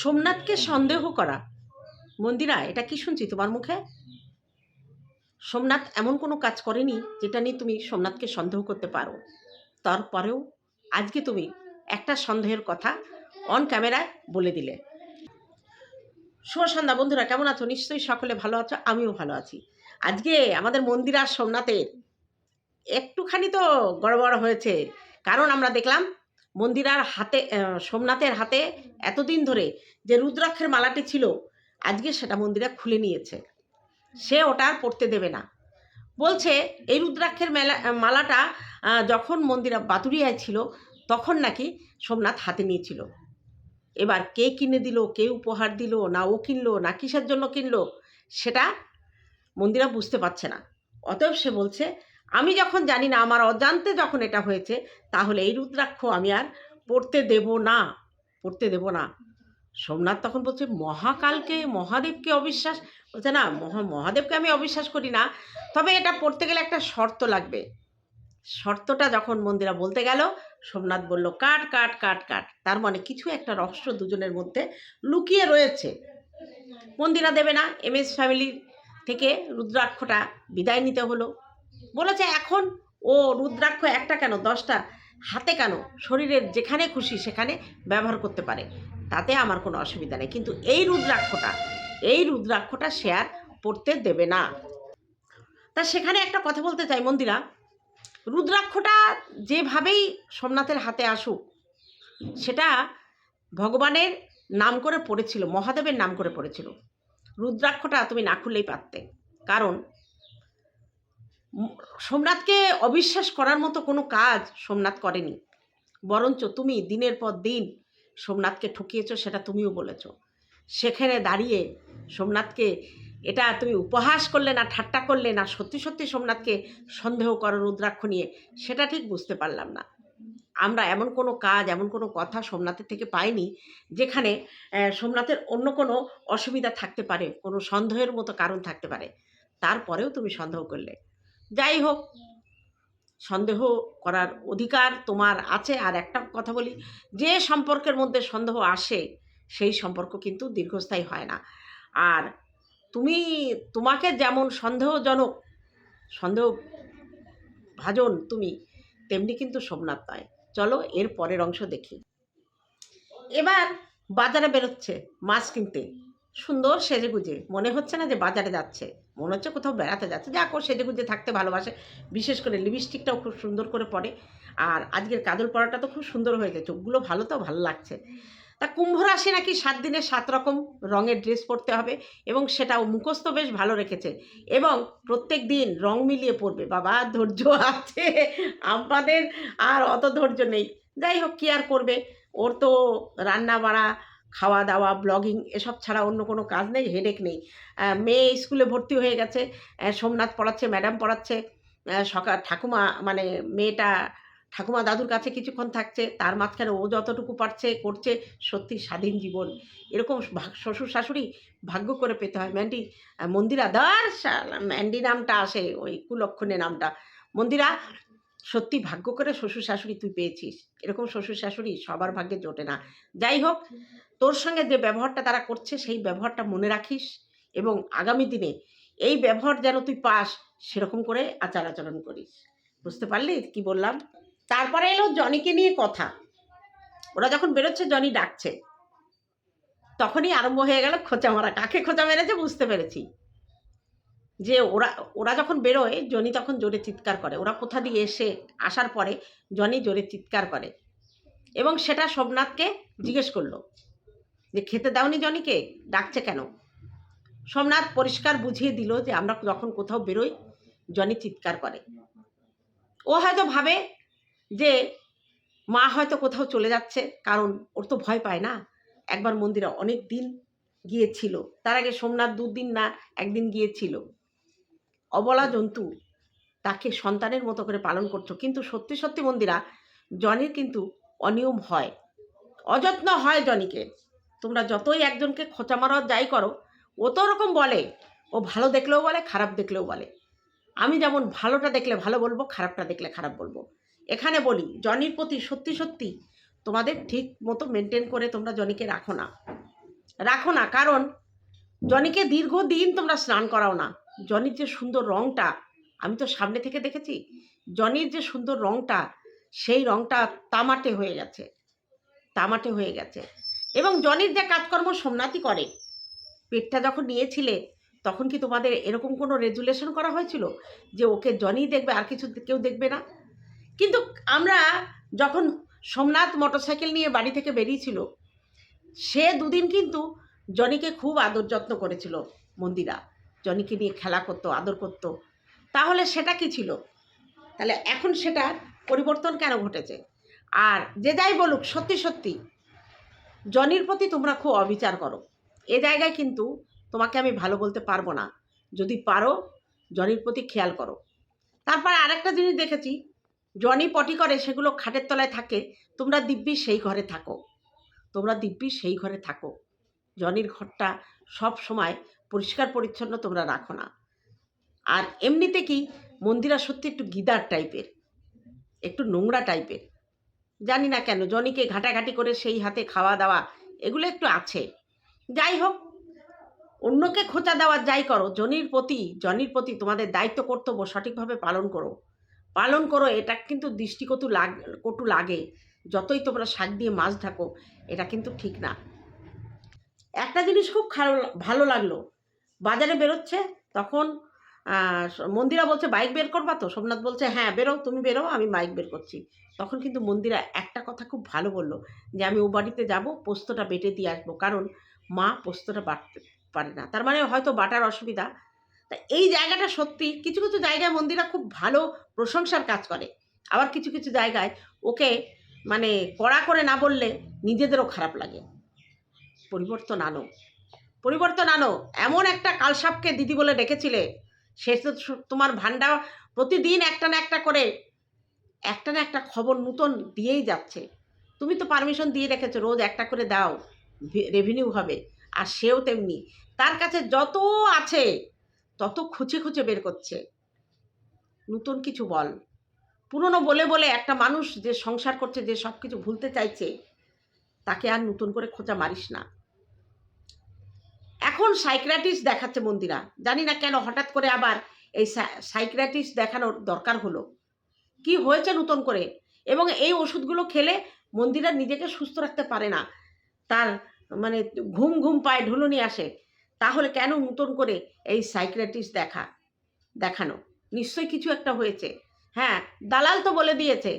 সোমনাথকে সন্দেহ করা। মন্দিরা, এটা কি শুনছি তোমার মুখে? সোমনাথ এমন কোনো কাজ করেনি যেটা নিয়ে তুমি সোমনাথকে সন্দেহ করতে পারো। তারপরেও আজকে তুমি একটা সন্দেহের কথা অন ক্যামেরায় বলে দিলে। শুভ সন্ধ্যা বন্ধুরা, কেমন আছো? নিশ্চয়ই সকলে ভালো আছো, আমিও ভালো আছি। আজকে আমাদের মন্দির আর সোমনাথের একটুখানি তো গড়বড় হয়েছে। কারণ আমরা দেখলাম মন্দিরার হাতে সোমনাথের হাতে এতদিন ধরে যে রুদ্রাক্ষের মালাটি ছিল আজকে সেটা মন্দিরা খুলে নিয়েছে। সে ওটা আর পড়তে দেবে না। বলছে এই রুদ্রাক্ষের মেলা মালাটা যখন মন্দিরা বাতুরিয়ায় ছিল তখন নাকি সোমনাথ হাতে নিয়েছিল। এবার কে কিনে দিল কে উপহার দিল না ও কিনলো না কিসের জন্য কিনলো সেটা মন্দিরা বুঝতে পারছে না। অতএব সে বলছে আমি যখন জানি না, আমার অজান্তে যখন এটা হয়েছে, তাহলে এই রুদ্রাক্ষ আমি আর পড়তে দেব না, পড়তে দেব না। সোমনাথ তখন বলছে, মহাকালকে, মহাদেবকে অবিশ্বাস? বলছে, না, মহা, মহাদেবকে আমি অবিশ্বাস করি না। তবে এটা পড়তে গেলে একটা শর্ত লাগবে। শর্তটা যখন মন্দিরা বলতে গেল, সোমনাথ বলল, কাট কাট কাট কাট। তার মানে কিছু একটা রহস্য দুজনের মধ্যে লুকিয়ে রয়েছে। মন্দিরা দেবে না। এম এস ফ্যামিলির থেকে রুদ্রাক্ষটা বিদায় নিতে হলো। বলেছে, এখন ও রুদ্রাক্ষ একটা কেন, দশটা হাতে কেন? শরীরের যেখানে খুশি সেখানে ব্যবহার করতে পারে। তাতে আমার কোনো অসুবিধা নেই। কিন্তু এই রুদ্রাক্ষটা এই রুদ্রাক্ষটা সে আর পড়তে দেবে না। তা সেখানে একটা কথা বলতে চাই মন্দিরা। রুদ্রাক্ষটা যেভাবেই সোমনাথের হাতে আসুক, সেটা ভগবানের নাম করে পড়েছিল, মহাদেবের নাম করে পড়েছিল। রুদ্রাক্ষটা তুমি না খুললেই পারতে। কারণ সোমনাথকে অবিশ্বাস করার মতো কোনো কাজ সোমনাথ করেনি। বরঞ্চ তুমি দিনের পর দিন সোমনাথকে ঠকিয়েছ, সেটা তুমিও বলেছ। সেখানে দাঁড়িয়ে সোমনাথকে এটা তুমি উপহাস করলে না, ঠাট্টা করলে না, সত্যি সত্যি সোমনাথকে সন্দেহ করো, রুদ্রাক্ষ নিয়ে, সেটা ঠিক বুঝতে পারলাম না। আমরা এমন কোনো কাজ, এমন কোনো কথা সোমনাথের থেকে পাইনি, যেখানে সোমনাথের অন্য কোনো অসুবিধা থাকতে পারে, কোনো সন্দেহের মতো কারণ থাকতে পারে। তারপরেও তুমি সন্দেহ করলে। যাই হোক, সন্দেহ করার অধিকার তোমার আছে। আর একটা কথা বলি, যে সম্পর্কের মধ্যে সন্দেহ আসে, সেই সম্পর্ক কিন্তু দীর্ঘস্থায়ী হয় না। আর তুমি, তোমাকে যেমন সন্দেহজনক সন্দেহ ভাজন তুমি, তেমনি কিন্তু সোমনাথ নয় চলো, এর পরের অংশ দেখি। এবার বাজারে বেরোচ্ছে মাছ কিনতে। সুন্দর সেজেগুজে। মনে হচ্ছে না যে বাজারে যাচ্ছে। মনে হচ্ছে কোথাও বেড়াতে যাচ্ছে। যা কো সেজেগুজে থাকতে ভালোবাসে। বিশেষ করে লিপস্টিকটাও খুব সুন্দর করে পরে। আর আজকের কাজল পরাটা তো খুব সুন্দর হয়েছে। চোখগুলো ভালো তো, ভালো লাগছে। তা কুম্ভ রাশি নাকি সাত দিনে সাত রকম রঙের ড্রেস পরতে হবে এবং সেটাও মুখস্থ বেশ ভালো রেখেছে। এবং প্রত্যেক দিন রং মিলিয়ে পড়বে বাবা, ধৈর্য আছে। আমাদের আর অত ধৈর্য নেই। যাই হোক, কী আর করবে? ওর তো রান্না বাড়া খাওয়া দাওয়া ব্লগিং এসব ছাড়া অন্য কোনো কাজ নেই হেডেক নেই। মেয়ে স্কুলে ভর্তি হয়ে গেছে সোমনাথ পড়াচ্ছে ম্যাডাম পড়াচ্ছে সকাল ঠাকুমা মানে মেয়েটা, ঠাকুমা দাদুর কাছে কিছুক্ষণ থাকছে, তার মাঝখানে ও যতটুকু পারছে, করছে, সত্যি স্বাধীন জীবন। এরকম শ্বশুর শাশুড়ি ভাগ্য করে পেতে হয়। ম্যান্ডি মন্দিরা দার ম্যান্ডি নামটা আসে, ওই কুলক্ষণে নামটা। মন্দিরা, সত্যি ভাগ্য করে শ্বশুর শাশুড়ি তুই পেয়েছিস। এরকম শ্বশুর শাশুড়ি সবার ভাগ্যে জোটে না। যাই হোক তোর সঙ্গে যে ব্যবহারটা তারা করছে, সেই ব্যবহারটা মনে রাখিস এবং আগামী দিনে এই ব্যবহার যেন তুই পাস, সেরকম করে আচার আচরণ করিস। বুঝতে পারলি কি বললাম? তারপরে এলো জনিকে নিয়ে কথা। ওরা যখন বেরোচ্ছে, জনি ডাকছে। তখনই আরম্ভ হয়ে গেল খোঁচা মারা। কাকে খোঁচা মেরেছে বুঝতে পেরেছি। যে ওরা ওরা যখন বেরোয়, জনি তখন জোরে চিৎকার করে। ওরা কোথা দিয়ে এসে আসার পরে জনি জোরে চিৎকার করে এবং সেটা সোমনাথকে জিজ্ঞেস করল। যে খেতে দাওনি জনিকে, ডাকছে কেন? সোমনাথ পরিষ্কার বুঝিয়ে দিল যে আমরা যখন কোথাও বেরোই, জনি চিৎকার করে। ও হয়তো ভাবে যে মা হয়তো কোথাও চলে যাচ্ছে, কারণ ওর তো ভয় পায় না। একবার মন্দিরে অনেক দিন গিয়েছিল। তার আগে সোমনাথ দুদিন না, একদিন গিয়েছিল। অবলা জন্তু তাকে সন্তানের মতো করে পালন করছ কিন্তু সত্যি সত্যি মন্দিরা, জনির কিন্তু অনিয়ম হয়। অযত্ন হয় জনিকে। তোমরা যতই একজনকে খোঁচা মারা যাই করো, ও তো ওরকম বলে। ও ভালো দেখলেও বলে, খারাপ দেখলেও বলে। আমি যেমন ভালোটা দেখলে ভালো বলব, খারাপটা দেখলে খারাপ বলব। এখানে বলি, জনির প্রতি সত্যি সত্যি তোমাদের ঠিক মতো মেনটেন করে তোমরা জনিকে রাখো না। রাখো না, কারণ জনিকে দীর্ঘদিন তোমরা স্নান করাও না। জনির যে সুন্দর রংটা, আমি তো সামনে থেকে দেখেছি, জনির যে সুন্দর রংটা, সেই রংটা তামাটে হয়ে গেছে। তামাটে হয়ে গেছে। এবং জনির যে কাজকর্ম সোমনাথই করে পেটটা যখন নিয়েছিলে, তখন কি তোমাদের এরকম কোনো রেজুলেশন করা হয়েছিল যে ওকে জনি দেখবে, আর কিছু কেউ দেখবে না? কিন্তু আমরা যখন সোমনাথ মোটরসাইকেল নিয়ে বাড়ি থেকে বেরিয়েছিল, সে দুদিন কিন্তু জনিকে খুব আদর যত্ন করেছিল মন্দিরা। জনিকে নিয়ে খেলা করতো, আদর করতো। তাহলে সেটা কি ছিল? তাহলে এখন সেটার পরিবর্তন কেন ঘটেছে? আর যে যাই বলুক, সত্যি সত্যি জনির প্রতি তোমরা খুব অবিচার করো। এ জায়গায় কিন্তু তোমাকে আমি ভালো বলতে পারব না। যদি পারো, জনির প্রতি খেয়াল করো। তারপর আরেকটা জিনিস দেখেছি, জনি পটি করে, সেগুলো খাটের তলায় থাকে, তোমরা দিব্যি সেই ঘরে থাকো। তোমরা দিব্যি সেই ঘরে থাকো। জনির ঘরটা সব সময় পরিষ্কার পরিচ্ছন্ন তোমরা রাখো না। আর এমনিতে কি মন্দিরা সত্যি একটু গিদার টাইপের একটু নোংরা টাইপের জানি না কেন, জনিকে ঘাটাঘাটি করে সেই হাতে খাওয়া দাওয়া, এগুলো একটু আছে। যাই হোক, অন্যকে খোঁচা দেওয়া যাই করো, জনির প্রতি জনির প্রতি তোমাদের দায়িত্ব কর্তব্য সঠিকভাবে পালন করো। পালন করো, এটা কিন্তু দৃষ্টিকটু লাগ, কটু লাগে। যতই তোমরা শাক দিয়ে মাছ ঢাকো, এটা কিন্তু ঠিক না। একটা জিনিস খুব ভালো ভালো লাগল। বাজারে বেরোচ্ছে, তখন মন্দিরা বলছে, বাইক বের করবা তো? সোমনাথ বলছে হ্যাঁ বেরো, তুমি বেরো, আমি বাইক বের করছি। তখন কিন্তু মন্দিরা একটা কথা খুব ভালো বলল, যে আমি ও বাড়িতে যাব, পোস্তটা বেটে দিয়ে আসব, কারণ মা পোস্তটা বাটতে পারে না। তার মানে হয়তো বাটার অসুবিধা। তা এই জায়গাটা সত্যি, কিছু কিছু জায়গায় মন্দিরা খুব ভালো প্রশংসার কাজ করে। আবার কিছু কিছু জায়গায় ওকে মানে কড়া করে না বললে নিজেদেরও খারাপ লাগে। পরিবর্তন আনো। পরিবর্তন আনো। এমন একটা কালসাপকে দিদি বলে ডেকেছিলে সে তো তোমার ভান্ডা প্রতিদিন একটা না একটা করে, একটা না একটা খবর নূতন দিয়েই যাচ্ছে। তুমি তো পারমিশন দিয়ে রেখেছো, রোজ একটা করে দাও রেভিনিউ হবে। আর সেও তেমনি। তার কাছে যত আছে, তত খুঁজে খুঁজে বের করছে। নতুন কিছু বল। পুরনো বলে বলে একটা মানুষ যে সংসার করছে, যে সব কিছু ভুলতে চাইছে, তাকে আর নতুন করে খোঁজা মারিস না। এখন সাইক্রাটিস্ট দেখাচ্ছে মন্দিরা। জানি না কেন হঠাৎ করে আবার এই সাইক্রাটিস্ট দেখানোর দরকার হলো। কি হয়েছে নতুন করে? এবং এই ওষুধগুলো খেলে মন্দিরা নিজেকে সুস্থ রাখতে পারে না। তার মানে ঘুম ঘুম পায় ঢুলুনি আসে। তাহলে কেন নতুন করে এই সাইক্রেটিস্ট দেখা, দেখানো? নিশ্চয়ই কিছু একটা হয়েছে। হ্যাঁ দালাল তো বলে দিয়েছে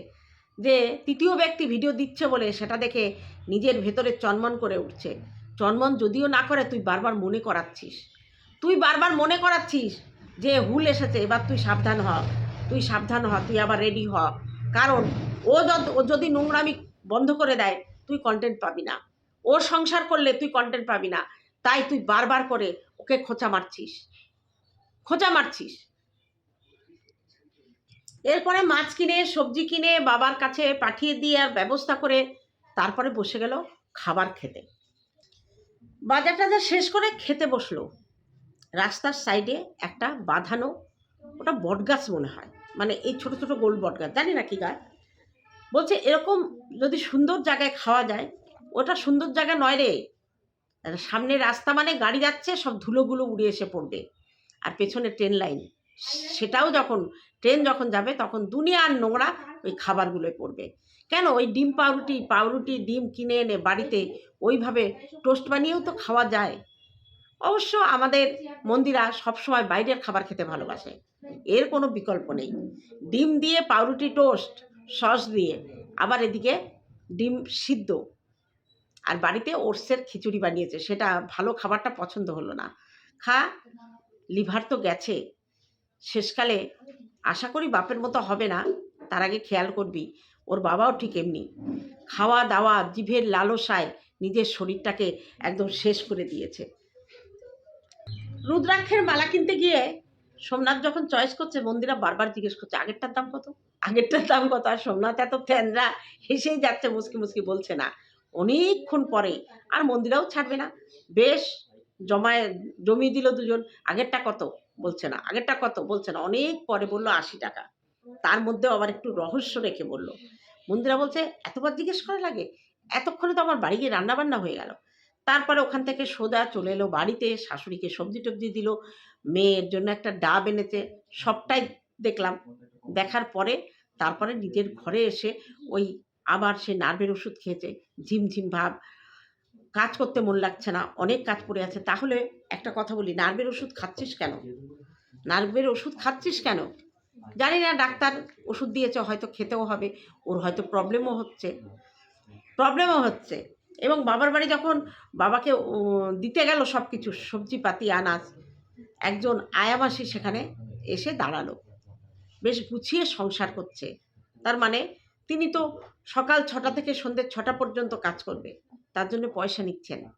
যে তৃতীয় ব্যক্তি ভিডিও দিচ্ছে বলে সেটা দেখে নিজের ভেতরে চনমন করে উঠছে। চনমন যদিও না করে, তুই বারবার মনে করাচ্ছিস। তুই বারবার মনে করাচ্ছিস যে হুল এসেছে, এবার তুই সাবধান হ। তুই সাবধান হ, তুই আবার রেডি হ। কারণ ও যদ, ও নোংরামি বন্ধ করে দেয়, তুই কন্টেন্ট পাবি না। ওর সংসার করলে তুই কন্টেন্ট পাবি না। তাই তুই বারবার করে ওকে খোঁচা মারছিস। খোঁচা মারছিস। এরপরে মাছ কিনে, সবজি কিনে, বাবার কাছে পাঠিয়ে দিয়ে আর ব্যবস্থা করে তারপরে বসে গেল খাবার খেতে। বাজার টাজার শেষ করে খেতে বসল। রাস্তার সাইডে একটা বাঁধানো, ওটা বটগাছ মনে হয়। মানে এই ছোট ছোট গোল বটগাছ, জানি না কি গাছ। বলছে, এরকম যদি সুন্দর জায়গায় খাওয়া যায়, ওটা সুন্দর জায়গা নয় রে। সামনে রাস্তা মানে গাড়ি যাচ্ছে, সব ধুলোগুলো উড়ে এসে পড়বে। আর পেছনে ট্রেন লাইন। সেটাও যখন, ট্রেন যখন যাবে, তখন দুনিয়ার নোংরা ওই খাবারগুলোয় পড়বে। কেন ওই ডিম পাউরুটি পাউরুটি ডিম কিনে এনে বাড়িতে ওইভাবে টোস্ট বানিয়েও তো খাওয়া যায়? অবশ্য আমাদের মন্দিরা সবসময় বাইরের খাবার খেতে ভালোবাসে। এর কোনো বিকল্প নেই। ডিম দিয়ে পাউরুটি টোস্ট, সস দিয়ে, আবার এদিকে ডিম সিদ্ধ। আর বাড়িতে ওটসের খিচুড়ি বানিয়েছে, সেটা ভালো খাবারটা পছন্দ হলো না। খা, লিভার তো গেছে। শেষকালে আশা করি বাপের মতো হবে না, তার আগে খেয়াল করবি। ওর বাবাও ঠিক এমনি। খাওয়া দাওয়া জিভের লালসায় নিজের শরীরটাকে একদম শেষ করে দিয়েছে। রুদ্রাক্ষের মালা কিনতে গিয়ে সোমনাথ যখন চয়েস করছে, মন্দিরা বারবার জিজ্ঞেস করছে, আগেরটার দাম কত? আগেরটার দাম কত? আর সোমনাথ এত ফ্যানরা হেসেই যাচ্ছে মুসকি মুসকি বলছে না। অনেকক্ষণ পরে আর মন্দিরাও ছাড়বে না। বেশ, জমায়, জমিয়ে দিল দুজন। আগেরটা কত? বলছে না। আগেরটা কত? বলছে না। অনেক পরে বলল, আশি টাকা। তার মধ্যেও আবার একটু রহস্য রেখে বলল, মন্দিরা বলছে, এতবার জিজ্ঞেস করা লাগে? এতক্ষণে তো আমার বাড়ি গিয়ে রান্না বান্না হয়ে গেল। তারপরে ওখান থেকে সোজা চলে এলো বাড়িতে, শাশুড়িকে সবজি টবজি দিল, মেয়ের জন্য একটা ডাব এনেছে, সবটাই দেখলাম। দেখার পরে তারপরে নিজের ঘরে এসে ওই আবার সে নার্ভের ওষুধ খেয়েছে, ঝিমঝিম ভাব। কাজ করতে মন লাগছে না, অনেক কাজ পড়ে আছে। তাহলে একটা কথা বলি, নার্ভের ওষুধ খাচ্ছিস কেন? নার্ভের ওষুধ খাচ্ছিস কেন? জানি না, ডাক্তার ওষুধ দিয়েছে, হয়তো খেতেও হবে, ওর হয়তো প্রবলেমও হচ্ছে। প্রবলেমও হচ্ছে। এবং বাবার বাড়ি যখন বাবাকে দিতে গেল সব কিছু সবজিপাতি, আনাজ, একজন আয়ামাসি সেখানে এসে দাঁড়াল। বেশ গুছিয়ে সংসার করছে। তার মানে তিনি তো সকাল ছটা থেকে সন্ধ্যে ছটা পর্যন্ত কাজ করবে, তার জন্য পয়সা নিচ্ছেন।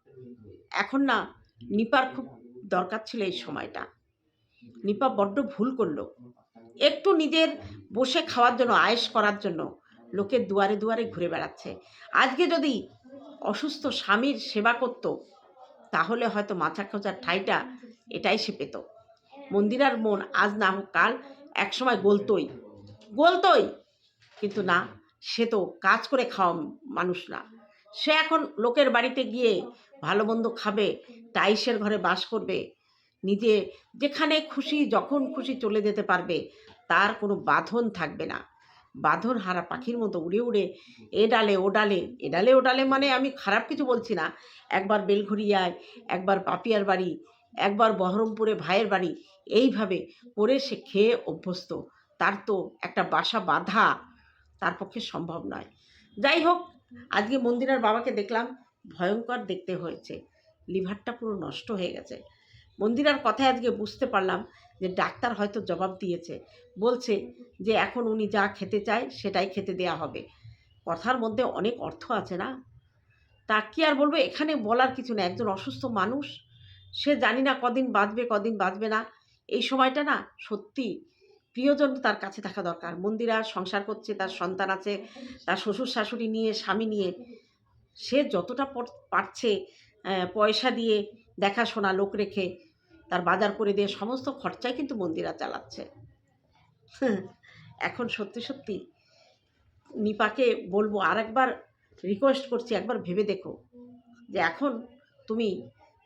এখন না, নিপার খুব দরকার ছিল এই সময়টা। নিপা বড্ড ভুল করল। একটু নিজের বসে খাওয়ার জন্য, আয়েস করার জন্য লোকের দুয়ারে দুয়ারে ঘুরে বেড়াচ্ছে। আজকে যদি অসুস্থ স্বামীর সেবা করত, তাহলে হয়তো মাথা খোঁজার ঠাইটা এটাই সে পেত। মন্দিরার মন আজ না হোক কাল, একসময় গলতই। গলতই! কিন্তু না, সে তো কাজ করে খাওয়া মানুষ না। সে এখন লোকের বাড়িতে গিয়ে ভালো মন্দ খাবে, টাইসের ঘরে বাস করবে নিজে যেখানে খুশি, যখন খুশি চলে যেতে পারবে, তার কোনো বাঁধন থাকবে না। বাঁধন হারা পাখির মতো উড়ে উড়ে এ ডালে, ও ডালে, এ ডালে, ও ডালে মানে আমি খারাপ কিছু বলছি না। একবার বেলঘরিয়ায় একবার পাপিয়ার বাড়ি, একবার বহরমপুরে ভাইয়ের বাড়ি, এইভাবে করে সে খেয়ে অভ্যস্ত। তার তো একটা বাসা বাঁধা তার পক্ষে সম্ভব নয়। যাই হোক, আজকে মন্দিরার বাবাকে দেখলাম, ভয়ঙ্কর দেখতে হয়েছে। লিভারটা পুরো নষ্ট হয়ে গেছে। মন্দিরার কথায় আজকে বুঝতে পারলাম যে ডাক্তার হয়তো জবাব দিয়েছে। বলছে যে এখন উনি যা খেতে চায় সেটাই খেতে দেয়া হবে। কথার মধ্যে অনেক অর্থ আছে না? তা কি আর বলব? এখানে বলার কিছু না একজন অসুস্থ মানুষ, সে জানি না কদিন বাঁচবে কদিন বাঁচবে না। এই সময়টা না সত্যি প্রিয়জন তার কাছে থাকা দরকার। মন্দিরা সংসার করছে, তার সন্তান আছে, তার শ্বশুর শাশুড়ি নিয়ে, স্বামী নিয়ে। সে যতটা পারছে পয়সা দিয়ে দেখাশোনা, লোক রেখে তার বাজার করে দিয়ে সমস্ত খরচাই কিন্তু মন্দিরা চালাচ্ছে। এখন সত্যি সত্যি নিপাকে বলব আর একবার রিকোয়েস্ট করছি, একবার ভেবে দেখো যে এখন তুমি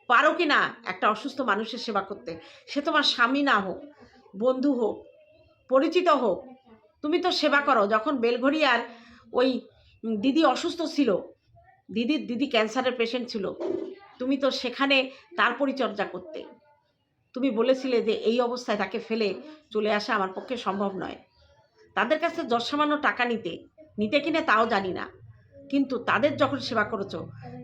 পারো কি না একটা অসুস্থ মানুষের সেবা করতে? সে তোমার স্বামী না হোক, বন্ধু হোক, পরিচিত হোক, তুমি তো সেবা করো। যখন বেলঘরিয়ার ওই দিদি অসুস্থ ছিল, দিদির দিদি ক্যান্সারের পেশেন্ট ছিল তুমি তো সেখানে তার পরিচর্যা করতে। তুমি বলেছিলে যে এই অবস্থায় তাকে ফেলে চলে আসা আমার পক্ষে সম্ভব নয়। তাদের কাছে যৎসামান্য টাকা নিতে নিতে কিনে তাও জানি না। কিন্তু তাদের যখন সেবা করেছ,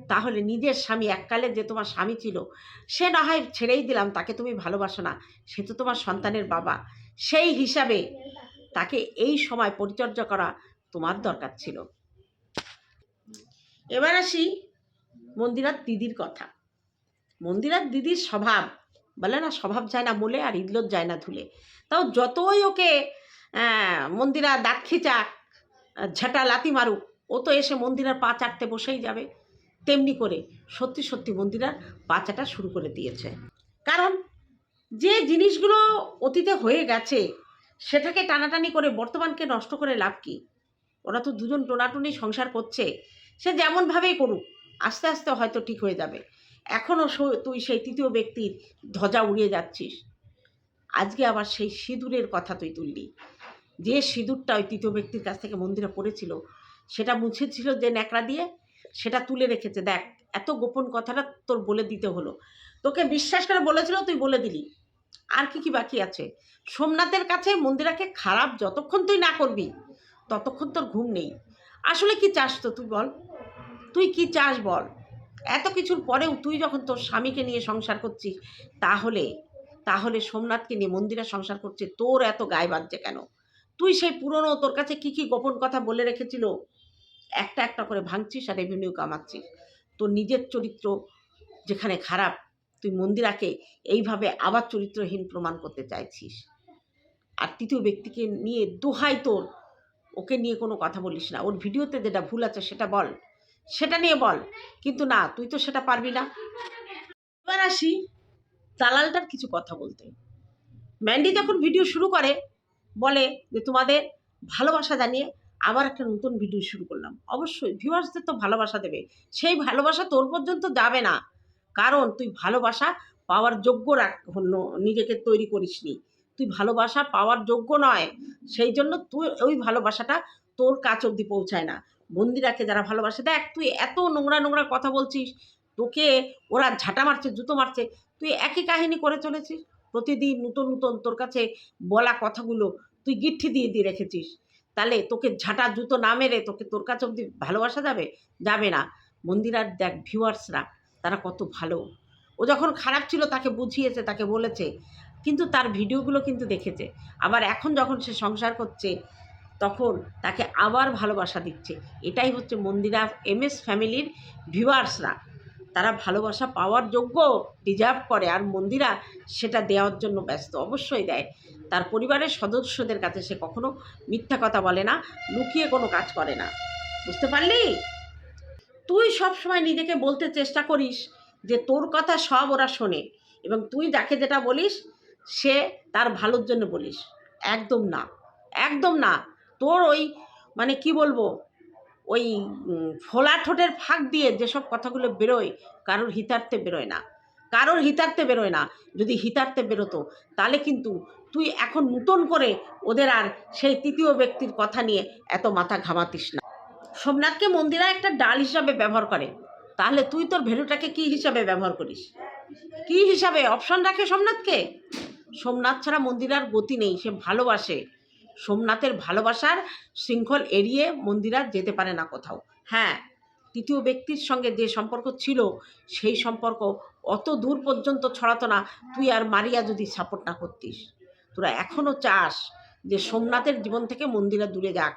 তাহলে নিজের স্বামী এককালে যে তোমার স্বামী ছিল, সে না হয় ছেড়েই দিলাম, তাকে তুমি ভালোবাসো না। সে তো তোমার সন্তানের বাবা। সেই হিসাবে তাকে এই সময় পরিচর্যা করা তোমার দরকার ছিল। এবার আসি মন্দিরার দিদির কথা। মন্দিরার দিদির স্বভাব বলে না স্বভাব যায় না বলে আর ইদলত যায় না ধুলে। তাও যতই ওকে মন্দিরা দাঁত আহ, ঝাঁটা লাতি মারুক ও তো এসে মন্দিরার পা চাটতে বসেই যাবে। তেমনি করে সত্যি সত্যি মন্দিরার পা চাটা শুরু করে দিয়েছে। কারণ যে জিনিসগুলো অতীতে হয়ে গেছে সেটাকে টানাটানি করে বর্তমানকে নষ্ট করে লাভ কি? ওরা তো দুজন টোনাটুনি সংসার করছে সে যেমনভাবেই করুক। আস্তে আস্তে হয়তো ঠিক হয়ে যাবে। এখনও তুই সেই তৃতীয় ব্যক্তির ধ্বজা উড়িয়ে যাচ্ছিস। আজকে আবার সেই সিঁদুরের কথা তুই তুললি। যে সিঁদুরটা ওই তৃতীয় ব্যক্তির কাছ থেকে মন্দিরে পড়েছিল, সেটা মুছেছিল যে ন্যাকড়া দিয়ে? সেটা তুলে রেখেছে। দেখ, এত গোপন কথাটা তোর বলে দিতে হলো। তোকে বিশ্বাস করে বলেছিল, তুই বলে দিলি। আর কি কি বাকি আছে? সোমনাথের কাছে মন্দিরাকে খারাপ যতক্ষণ তুই না করবি, ততক্ষণ তোর ঘুম নেই। আসলে কি চাস তো তুই বল? তুই কি চাস বল? এত কিছুর পরেও তুই যখন তোর স্বামীকে নিয়ে সংসার করছিস, তাহলে তাহলে সোমনাথকে নিয়ে মন্দিরে সংসার করছে, তোর এত গায়ে বাঁধছে কেন? তুই সেই পুরনো তোর কাছে কি কি গোপন কথা বলে রেখেছিল? একটা একটা করে ভাঙছিস আর রেভিনিউ কামাচ্ছিস। তোর নিজের চরিত্র যেখানে খারাপ, তুই মন্দিরাকে এইভাবে আবার চরিত্রহীন প্রমাণ করতে চাইছিস। আর তৃতীয় ব্যক্তিকে নিয়ে দোহাই তোর, ওকে নিয়ে কোনো কথা বলিস না। ওর ভিডিওতে যেটা ভুল আছে সেটা বল। সেটা নিয়ে বল। কিন্তু না, তুই তো সেটা পারবি না। এবার আসি দালালটার কিছু কথা বলতে। ম্যান্ডি যখন ভিডিও শুরু করে, বলে যে, তোমাদের ভালোবাসা জানিয়ে আবার একটা নতুন ভিডিও শুরু করলাম। অবশ্যই ভিউয়ার্সদের তো ভালোবাসা দেবে। সেই ভালোবাসা তোর পর্যন্ত যাবে না। কারণ, তুই ভালোবাসা পাওয়ার যোগ্য রাখ নিজেকে তৈরি করিসনি। তুই ভালোবাসা পাওয়ার যোগ্য নয়। সেই জন্য তুই ওই ভালোবাসাটা তোর কাছ অবধি পৌঁছায় না। বন্দিরাকে যারা ভালোবাসে, দেখ তুই এত নোংরা নোংরা কথা বলছিস, তোকে ওরা ঝাঁটা মারছে, জুতো মারছে, তুই একই কাহিনী করে চলেছিস? প্রতিদিন নতুন নতুন তোর কাছে বলা কথাগুলো তুই গিঠি দিয়ে দিয়ে রেখেছিস। তাহলে তোকে ঝাঁটা, জুতো না মেরে তোকে তোর কাছে অবধি ভালোবাসা যাবে? যাবে না। মন্দিরার দেখ ভিউয়ার্সরা, তারা কত ভালো। ও যখন খারাপ ছিল তাকে বুঝিয়েছে, তাকে বলেছে, কিন্তু তার ভিডিওগুলো কিন্তু দেখেছে। আবার এখন যখন সে সংসার করছে তখন তাকে আবার ভালোবাসা দিচ্ছে। এটাই হচ্ছে মন্দিরা এম এস ফ্যামিলির ভিউয়ার্সরা। তারা ভালোবাসা পাওয়ার যোগ্য ডিজার্ভ করে আর মন্দিরা সেটা দেওয়ার জন্য ব্যস্ত, অবশ্যই দেয়। তার পরিবারের সদস্যদের কাছে সে কখনো মিথ্যা কথা বলে না, লুকিয়ে কোনো কাজ করে না। বুঝতে পারলি? তুই সব সময় নিজেকে বলতে চেষ্টা করিস যে তোর কথা সব ওরা শোনে এবং তুই যাকে যেটা বলিস সে তার ভালোর জন্য বলিস। একদম না একদম না। তোর ওই মানে কি বলব, ওই ফোলা ঠোঁটের ফাঁক দিয়ে যেসব কথাগুলো বেরোয়, কারোর হিতার্থে বেরোয় না। কারোর হিতার্থে বেরোয় না। যদি হিতার্থে বেরোতো, তাহলে কিন্তু তুই এখন নূতন করে ওদের আর সেই তৃতীয় ব্যক্তির কথা নিয়ে এত মাথা ঘামাতিস না। সোমনাথকে মন্দিরা একটা ডাল হিসাবে ব্যবহার করে। তাহলে তুই তোর ভেলুটাকে কি হিসাবে ব্যবহার করিস? কি হিসাবে? অপশন রাখে সোমনাথকে? সোমনাথ ছাড়া মন্দিরার গতি নেই, সে ভালোবাসে। সোমনাথের ভালোবাসার শৃঙ্খল এড়িয়ে মন্দিরা যেতে পারে না কোথাও। হ্যাঁ তৃতীয় ব্যক্তির সঙ্গে যে সম্পর্ক ছিল, সেই সম্পর্ক অত দূর পর্যন্ত ছড়াতো না। তুই আর মারিয়া যদি সাপোর্ট না করতিস, তোরা এখনও চাস যে সোমনাথের জীবন থেকে মন্দিরা দূরে যাক।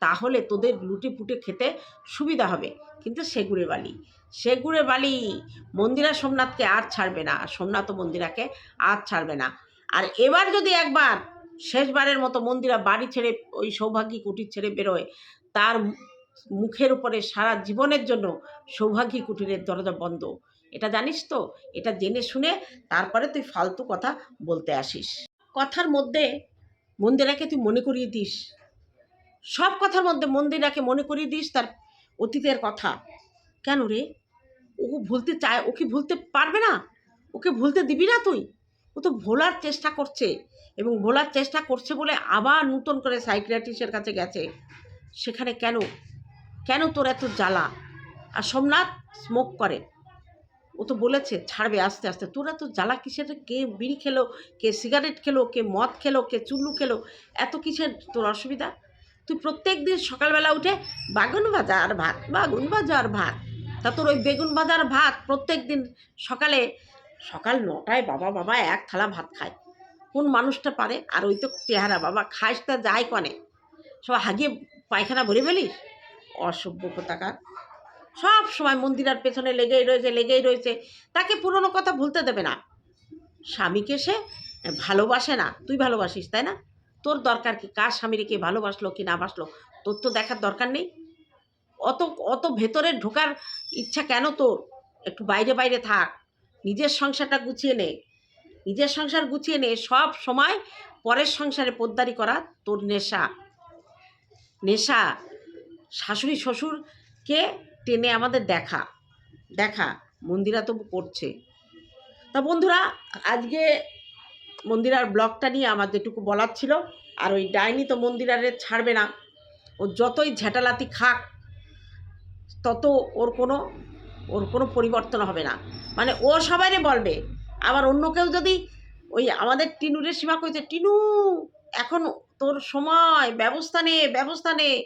তাহলে তোদের লুটে পুটে খেতে সুবিধা হবে। কিন্তু সেগুড়ে বালি সেগুড়ে বালি, মন্দিরা সোমনাথকে আর ছাড়বে না। আর সোমনাথও মন্দিরাকে আর ছাড়বে না। আর এবার যদি একবার শেষবারের মতো মন্দিরা বাড়ি ছেড়ে ওই সৌভাগ্যী কুটির ছেড়ে বেরোয়। তার মুখের উপরে সারা জীবনের জন্য সৌভাগ্যী কুটিরের দরজা বন্ধ। এটা জানিস তো? এটা জেনে শুনে তারপরে তুই ফালতু কথা বলতে আসিস। কথার মধ্যে মন্দিরাকে তুই মনে করিয়ে দিস। সব কথার মধ্যে মন্দিরাকে মনে করিয়ে দিস তার অতীতের কথা। কেন রে? ও ভুলতে চায়, ও কি ভুলতে পারবে না? ওকে ভুলতে দিবি না তুই? ও তো ভোলার চেষ্টা করছে এবং ভোলার চেষ্টা করছে বলে আবার নতুন করে সাইকিয়াট্রিস্টের কাছে গেছে। সেখানে কেন? কেন তোর এত জ্বালা? আর সোমনাথ স্মোক করে। ও তো বলেছে, ছাড়বে আস্তে আস্তে। তোরা তো জ্বালা কিসের? কে বিড়ি খেলো? কে সিগারেট খেলো? কে মদ খেলো? কে চুল্লু খেলো? এত কিসের তোর অসুবিধা? তুই প্রত্যেক দিন সকালবেলা উঠে বাগুন ভাজা আর ভাত, বাগুন ভাজা আর ভাত। তা তোর ওই বেগুন ভাজার ভাত প্রত্যেক দিন সকালে সকাল নটায় বাবা বাবা এক থালা ভাত খায়। কোন মানুষটা পারে? আর ওই তো চেহারা, বাবা। খাস তা যায় কনে? সব হাগিয়ে পায়খানা ভরে ফেলিস? অসভ্য কোথাকার। সব সময় মন্দিরার পেছনে লেগেই রয়েছে লেগেই রয়েছে। তাকে পুরনো কথা ভুলতে দেবে না। স্বামীকে সে ভালোবাসে না। তুই ভালোবাসিস, তাই না? তোর দরকার কি? কার স্বামীরে কে ভালোবাসলো, কি না বাসলো? তোর তো দেখার দরকার নেই। অত অত ভেতরে ঢোকার ইচ্ছা কেন তোর? একটু বাইরে বাইরে থাক। নিজের সংসারটা গুছিয়ে নে। নিজের সংসার গুছিয়ে নে, সব সময় পরের সংসারে পোদ্দারি করা তোর নেশা। নেশা। শাশুড়ি, শ্বশুরকে টেনে আমাদের দেখা। দেখা, মন্দিরা তো করছে। তা বন্ধুরা, আজকে মন্দিরার ব্লগটা নিয়ে আমার যেটুকু বলার ছিল। আর ওই ডাইনি তো মন্দিরারে ছাড়বে না। ও যতই ঝেঁটালাতি খাক, তত ওর কোনো ওর কোনো পরিবর্তন হবে না। মানে ও সবাইরে বলবে। আবার অন্য কেউ যদি ওই আমাদের টিনুরের সীমা কইছে, টিনু, এখন তোর সময়, ব্যবস্থা নে ব্যবস্থা নে।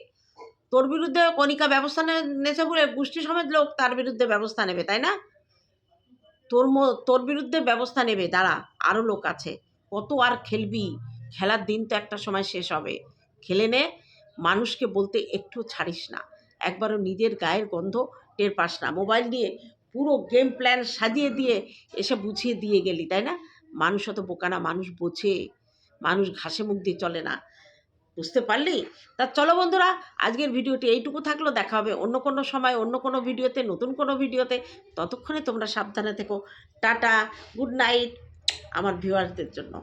তোর বিরুদ্ধে কণিকা ব্যবস্থা নেছে বলে গোষ্ঠী সমেত লোক তার বিরুদ্ধে ব্যবস্থা নেবে, তাই না? তোর তোর বিরুদ্ধে ব্যবস্থা নেবে, দাঁড়া আরও লোক আছে। কত আর খেলবি? খেলার দিন তো একটা সময় শেষ হবে। খেলে নে, মানুষকে বলতে একটু ছাড়িস না। একবারও নিজের গায়ের গন্ধ টের পাস না। মোবাইল নিয়ে পুরো গেম প্ল্যান সাজিয়ে দিয়ে এসে বুঝিয়ে দিয়ে গেলি, তাই না? মানুষ অত বোকা না, মানুষ বোঝে। মানুষ ঘাসে মুখ দিয়ে চলে না। বুঝতে পারলি? তা চলো বন্ধুরা, আজকের ভিডিওটি এইটুকু থাকল। দেখা হবে অন্য কোনো সময়, অন্য কোনো ভিডিওতে, নতুন কোনো ভিডিওতে। ততক্ষণে তোমরা সাবধানে থেকো। টাটা গুড নাইট আমার ভিউয়ারদের জন্য।